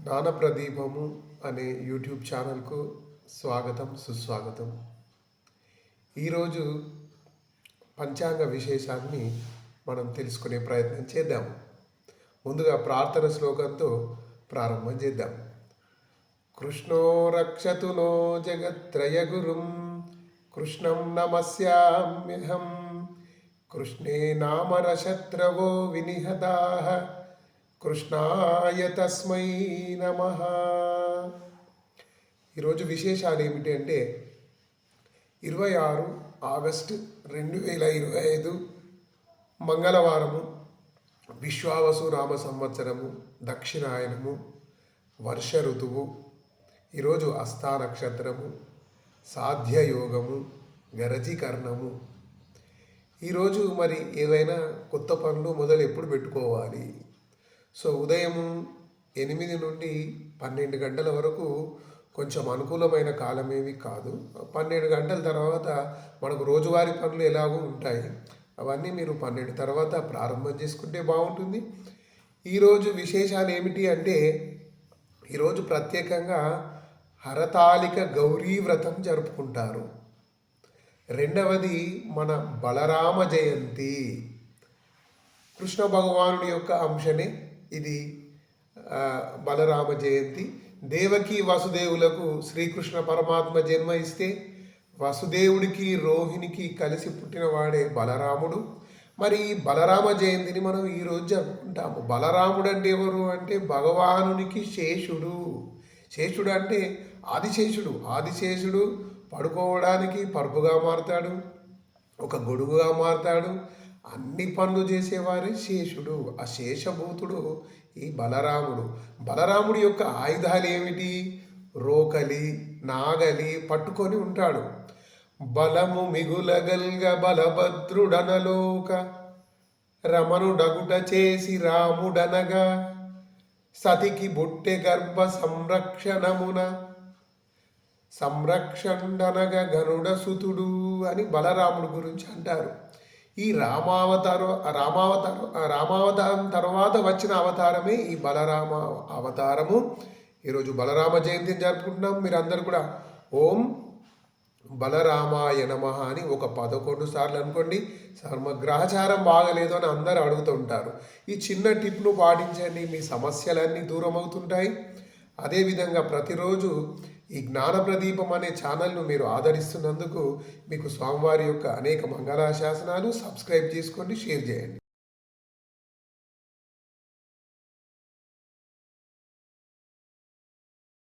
జ్ఞానప్రదీపము అనే యూట్యూబ్ ఛానల్కు స్వాగతం సుస్వాగతం. ఈరోజు పంచాంగ విశేషాన్ని మనం తెలుసుకునే ప్రయత్నం చేద్దాం. ముందుగా ప్రార్థన శ్లోకంతో ప్రారంభం చేద్దాం. కృష్ణో రక్షతు నో జగత్రయగురుం కృష్ణం నమస్యామ్యహం. కృష్ణే నామరశత్రవో వినిహదాహ కృష్ణాయ తస్మై నమ. ఈరోజు విశేషాలు ఏమిటి అంటే ఇరవై ఆరు ఆగస్టు రెండు వేల ఇరవై ఐదు మంగళవారము విశ్వావసు రామ సంవత్సరము దక్షిణాయనము వర్ష ఋతువు ఈరోజు అస్థా నక్షత్రము సాధ్యయోగము గరజీకరణము ఈరోజు మరి ఏదైనా కొత్త పనులు మొదలు ఎప్పుడు పెట్టుకోవాలి? సో ఉదయం ఎనిమిది నుండి పన్నెండు గంటల వరకు కొంచెం అనుకూలమైన కాలమేమి కాదు. పన్నెండు గంటల తర్వాత మనకు రోజువారీ పనులు ఎలాగో ఉంటాయి. అవన్నీ మీరు పన్నెండు తర్వాత ప్రారంభం చేసుకుంటే బాగుంటుంది. ఈరోజు విశేషాలు ఏమిటి అంటే ఈరోజు ప్రత్యేకంగా హరతాళిక గౌరీ వ్రతం జరుపుకుంటారు. రెండవది మన బలరామ జయంతి. కృష్ణ భగవానుడి యొక్క అంశనే. ఇది బలరామ జయంతి. దేవకి వసుదేవులకు శ్రీకృష్ణ పరమాత్మ జన్మ ఇస్తే వసుదేవుడికి రోహిణికి కలిసి పుట్టినవాడే బలరాముడు. మరి ఈ బలరామ జయంతిని మనం ఈరోజు జరుపుకుంటాము. బలరాముడు అంటే ఎవరు అంటే భగవానునికి శేషుడు. శేషుడు అంటే ఆదిశేషుడు. ఆదిశేషుడు పడుకోవడానికి పరుపుగా మారుతాడు ఒక గొడుగుగా మారుతాడు అన్ని పనులు చేసేవారే శేషుడు ఆ శేషభూతుడు ఈ బలరాముడు. బలరాముడి యొక్క ఆయుధాలు ఏమిటి? రోకలి నాగలి పట్టుకొని ఉంటాడు. బలము మిగులగల్గ బలభద్రుడనలోక రమణుడగుట చేసి రాముడనగా సతికి బొట్టె గర్భ సంరక్షణమున సంరక్షణనగ గరుడ సుతుడు అని బలరాముడు గురించి అంటారు. ఈ రామావతారం రామావతారం రామావతారం తర్వాత వచ్చిన అవతారమే ఈ బలరామ అవతారము. ఈరోజు బలరామ జయంతిని జరుపుకుంటున్నాం. మీరు అందరు కూడా ఓం బలరామాయ నమ అని ఒక పదకొండు సార్లు అనుకోండి సార్ మా గ్రహచారం బాగలేదు అని అందరూ అడుగుతుంటారు ఈ చిన్న టిప్ను పాటించండి మీ సమస్యలన్నీ దూరం అవుతుంటాయి అదేవిధంగా ప్రతిరోజు ఈ జ్ఞాన ప్రదీపం అనే ఛానల్ను మీరు ఆదరిస్తున్నందుకు మీకు స్వామివారి యొక్క అనేక మంగళాశాసనాలు సబ్స్క్రైబ్ చేసుకోండి షేర్ చేయండి.